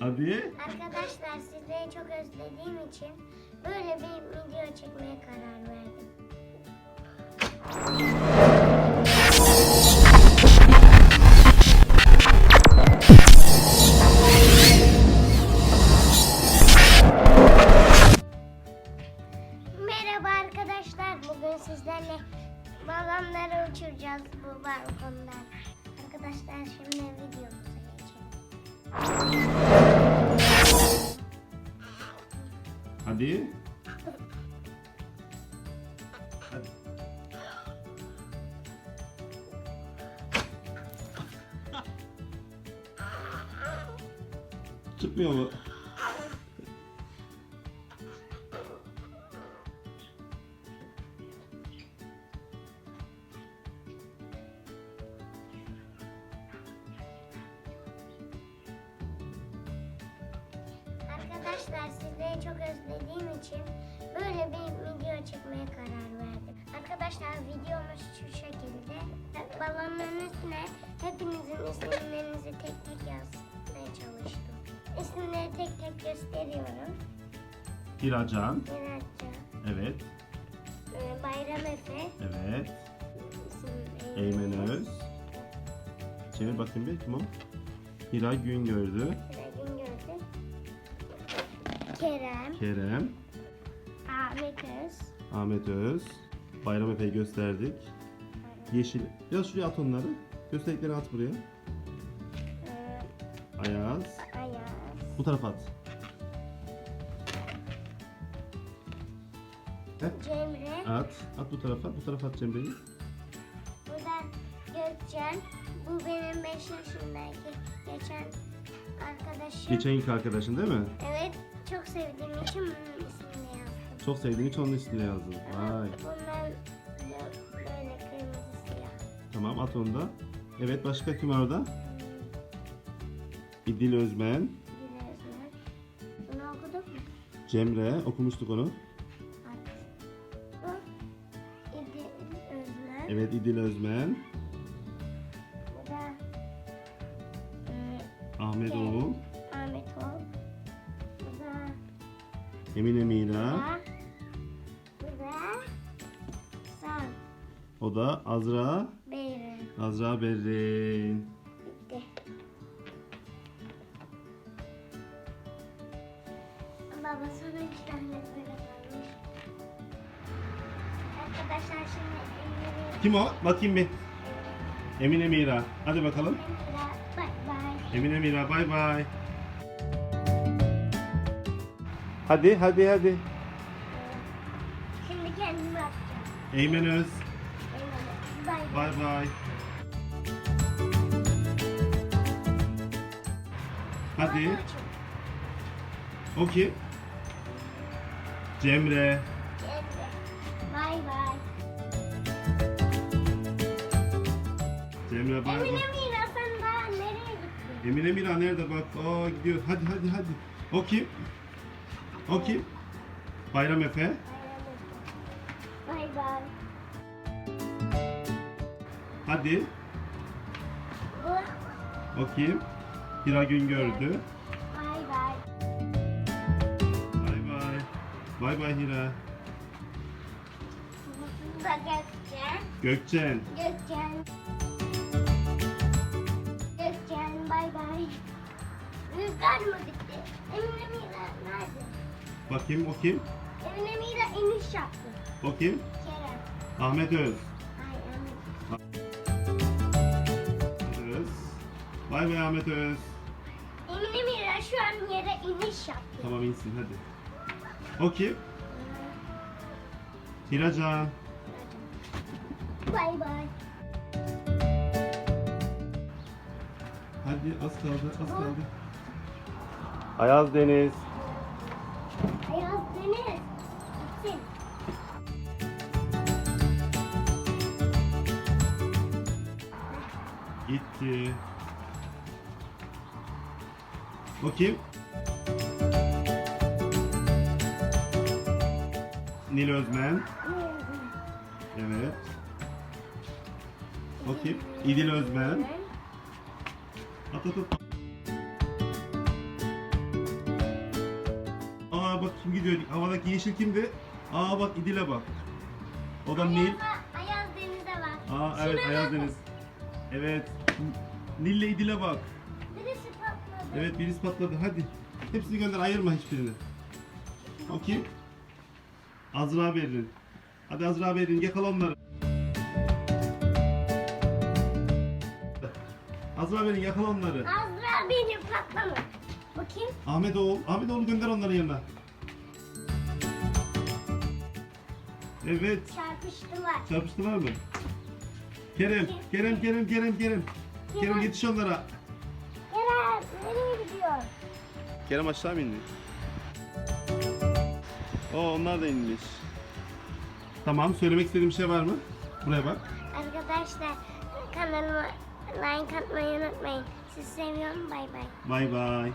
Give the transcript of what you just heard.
Hadi. Arkadaşlar sizleri çok özlediğim için böyle bir video çekmeye karar verdim. Merhaba arkadaşlar. Bugün sizlerle balonları uçuracağız bu balkondan. Arkadaşlar şimdi videomuza geçelim. Hadi. Hadi. Çıkmıyor mu? Arkadaşlar sizleri çok özlediğim için böyle bir video çekmeye karar verdim. Arkadaşlar videomuz şu şekilde. Balonların üstüne hepinizin isimlerinizi tek tek yazmaya çalıştım. İsimleri tek tek gösteriyorum. Hiracan. Miraçça, Evet. e, Bayram Efe, Evet. isim Eymen Öz. Çevir bakayım bir kim o? Hira Güngördü. Güngör'dü. Kerem, Kerem. Ahmet Öz, Ahmet Öz. Bayram Efe'yi gösterdik. Yeşil. Biraz şuraya at onları. Gösterdiklerini at buraya. e, Ayaz. Ayaz, Bu tarafa at. Cemre, At. At bu tarafa. Bu tarafa at Cemre'yi. Bu da Gökçen. Bu benim 5 yaşındaki geçen arkadaşım. Geçen yılki arkadaşın değil mi? Evet, çok sevdiğim için bunun ismini yazdım. Çok sevdiğin için onun ismini yazdın. Vay. Bunlar bö- böyle kırmızı siyah. Tamam at onu da. Evet başka kim var orada? İdil Özmen. bir özler. Bunu okuduk mu? Cemre. Okumuştuk onu. Bu İdil Özler. Evet İdil Özmen. Ahmet. Oğul. Ahmet Oğul. Bu da Emine Mira. Bu da San O da Azra. Beyrin. Azra Berrin. Bitti. Baba sana üç tane böyle kalmış. Arkadaşlar şimdi elleri Kim o? Bakayım bir. Emine Mira. Hadi bakalım. Bay. Emine Mira bay bay. Hadi hadi hadi. Şimdi kendimi atacağım. Eymen Öz. Bay bay. Bay bay. Hadi. O kim? Cemre. Bay bay. Cemre bay bay. Emine Mira Emine Mira nerede bak? Aa gidiyor. Hadi hadi hadi. O kim? O kim? Bayram Efe. Bay bay. Hadi. O kim? Hira Güngördü. Bay bay. Bay bay. Bay bay Hira. Bu da Gökçen. Gökçen. Gökçen. Bay bay. Rüzgar mı bitti? Emine Mira nerede? Bakayım o kim? Emine Mira iniş yaptı. O kim? Kerem. Ahmet Öz. Ay Emine. Ahmet Öz. Bay bay Ahmet Öz. Emine Mira şu an yere iniş yaptı. Tamam insin hadi. O kim? Hiracan. Bay bay. Hadi az kaldı az kaldı. Ayaz Deniz. Ayaz Deniz. Gitsin. Gitti. O kim? Nil Özmen. Evet. O kim? İdil Özmen. At at at. Aa bak kim gidiyor? Havadaki yeşil kimdi? Aa bak İdil'e bak. O da Nil. Ayaz Deniz'e bak. Aa evet Şuna Ayaz bak. Deniz. Evet. Nil'le İdil'e bak. Birisi patladı. Evet birisi patladı. Hadi. Hepsini gönder ayırma hiçbirini. O kim? Azra Berrin. Hadi Azra Berrin yakala onları. Azra Berrin yakala onları. Azra benim patlama. Bakayım. Ahmet oğul. Ahmet oğul gönder onların yanına. Evet. Çarpıştılar. Çarpıştılar mı? Kerem, Kerem, Kerem, Kerem, Kerem. Kerem yetiş onlara. Kerem nereye gidiyor? Kerem aşağı mı indi? Oo onlar da inmiş. Tamam söylemek istediğim bir şey var mı? Buraya bak. Arkadaşlar kanalıma like atmayı unutmayın. Sizi seviyorum. Bay bay. Bay bay.